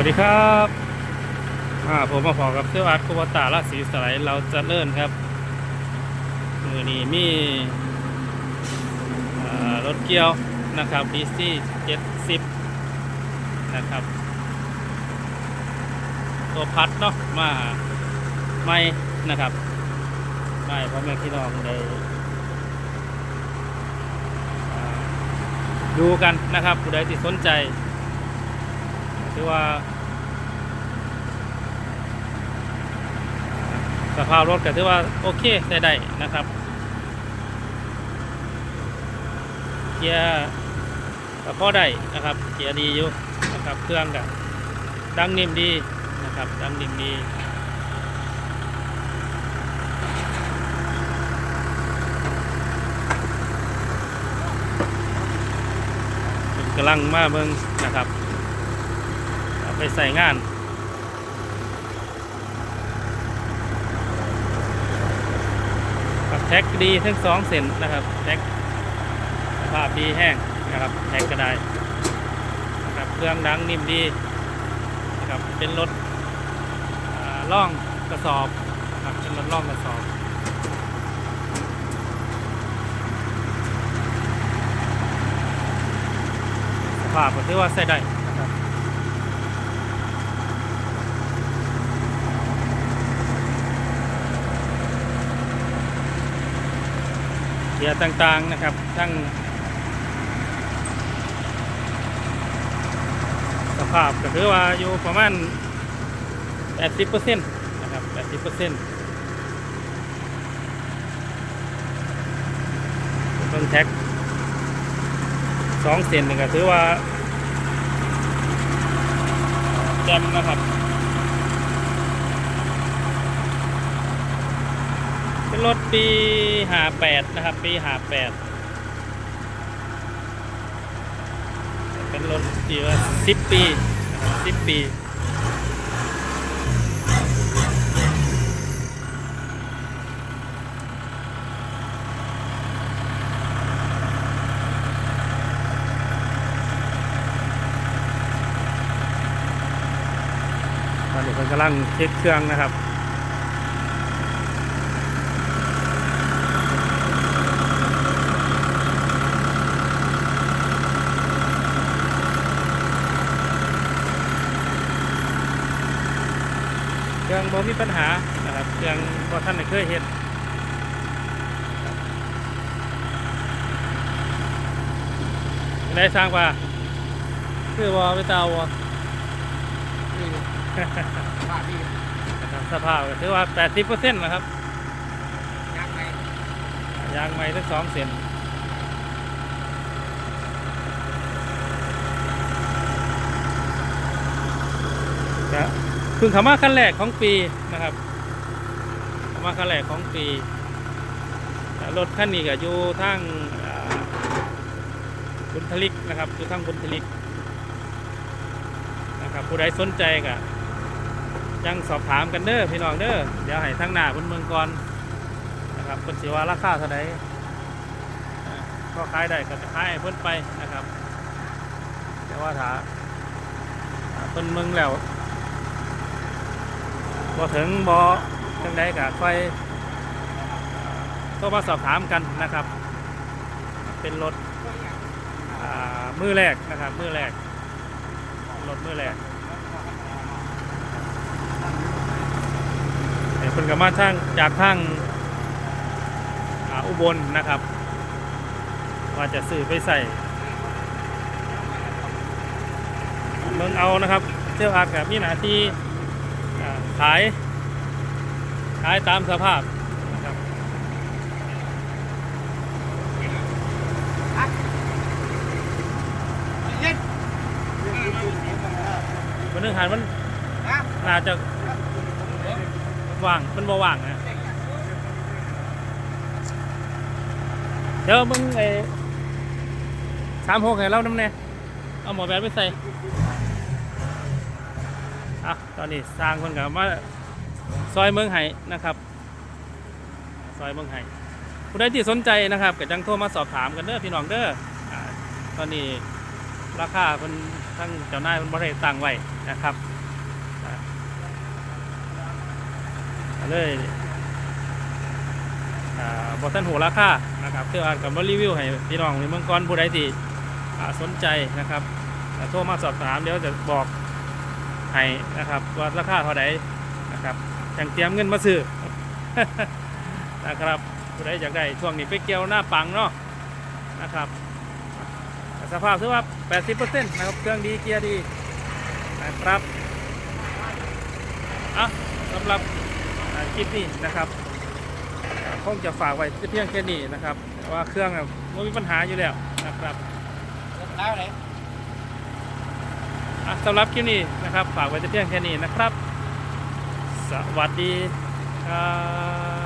วัสดีครับอ่าผมมาพอกับเสื้ออาร์ตคุบตาราศีสไลด์เราจะเลิ่นครับมือนี้มีอ่ารถเกียวนะครับ DC 70นะครับ ตัวพัดเนาะมาไม่นะครับ ไม่เพ่อแม่พี่น้องได้ดูกันนะครับผู้ใดที่สนใจ ถือว่า สภาพรถก็ถือว่า โอเคได้ได้นะครับเกียร์ก็พอได้นะครับเกียร์ดีอยู่นะครับเครื่องก็ดังนิ่มดีนะครับ ดังนิ่มดีกำลังมาเบิ่งนะครับ ไปใส่งาน แท็กดีทั้งสองเส้นนะครับ แท็กสภาพดีแห้งนะครับ แท็กก็ได้นะครับเครื่องดังนิ่มดีนะครับเป็นรถล่องกระสอบนะครับเป็นรถล่องกระสอบสภาพก็ถือว่าใช้ได้นะครับ เกี ยต่างๆนะครับ ทั้งสภาพก็คือว่าอยู่ประมาณ 80%นะครับ 80%เบิ่งแท็กสองเซนหนี่งก็ถือว่าแจ่มนะครับ เป็นรถปีหาแปดนะครับ ปีหาแปดเป็นรถที่ว่าสิบปีสิบปีตอนนี้เพิ่นกำลังเช็คเครื่องนะครับ รื่องบ่มีปัญหานะครับเครื่องบ่ท่านได้เคยเห็นได้สร้างว่าคือบ่ไปเตาบ่ผ้าที่นะครับสภาพก็ถือว่า 80%นะครับยางไงยางใหม่ทั้งสองเส้น พิ่งขามาขั้นแรกของปีนะครับขามาขั้นแรกของปี รถคันนี้ก็อยู่ทางบุญทลิกนะครับอยู่ทางบุญทลิกนะครับผู้ใดสนใจก็ยังสอบถามกันเด้อพี่น้องเด้อเดี๋ยวให้ทางหน้าบนเมืองก่อนนะครับเป็นสิว่าราคาเท่าไหร่อ่าก็ขายได้ก็จะขายเพิ่นไปนะครับ แต่ว่าถ้าถ้าเพิ่นเมืองแล้ว พอถึงบอจังใดก็ค่อยก็มาสอบถามกันนะครับ เป็นรถมือแรกนะครับ มือแรกรถมือแรกแต่เพิ่นก็มาทางจากทางอุบลนะครับว่าจะซื้อไปใส่เมืองเอานะครับ เที่ยวอากับมีหน้าที่ ขาย ขายตามสภาพนะครับเนมันนึงหันมันนะน่าจะว่าง มันบ่ว่างนะ เดี๋ยวมึงไอ้สามหกให้เราน้ำแน่เอาหมอแบบไปใส่ อะตอนนี้สร้างคนกับมาซอยเมืองไห้นะครับ ซอยเมืองไห้ผู้ใดที่สนใจนะครับก็จังโทรมาสอบถามกันเด้อพี่น้องเด้ออ่าตอนนี้ราคาเพิ่นทั้งเจ้านายมันบริษัทตั้งไว้นะครับอ่าก็เลยอ่าบอท่านหูราคานะครับเพื่ออ่านกับมารีวิวให้พี่น้องในเมืองกรผู้ใดที่อ่าสนใจนะครับอ่าโทรมาสอบถามเดี๋ยวจะบอก ให้นะครับว่าราคาเท่าไหร่นะครับจังเตรียมเงินมาซื้อนะครับผู้ใดอยากได้ช่วงนี้ไปเกี่ยวหน้าปังเนาะนะครับสภาพถือว่า 80%นะครับเครื่องดีเกียร์ดีนะครับอะสำหรับคลิปนี้นะครับคงจะฝากไว้เพียงแค่นี้นะครับว่าเครื่องไม่มีปัญหาอยู่แล้วนะครับแล้วไหน สำหรับคลิปนี้นะครับ ฝากไว้เพียงแค่นี้นะครับ สวัสดีครับ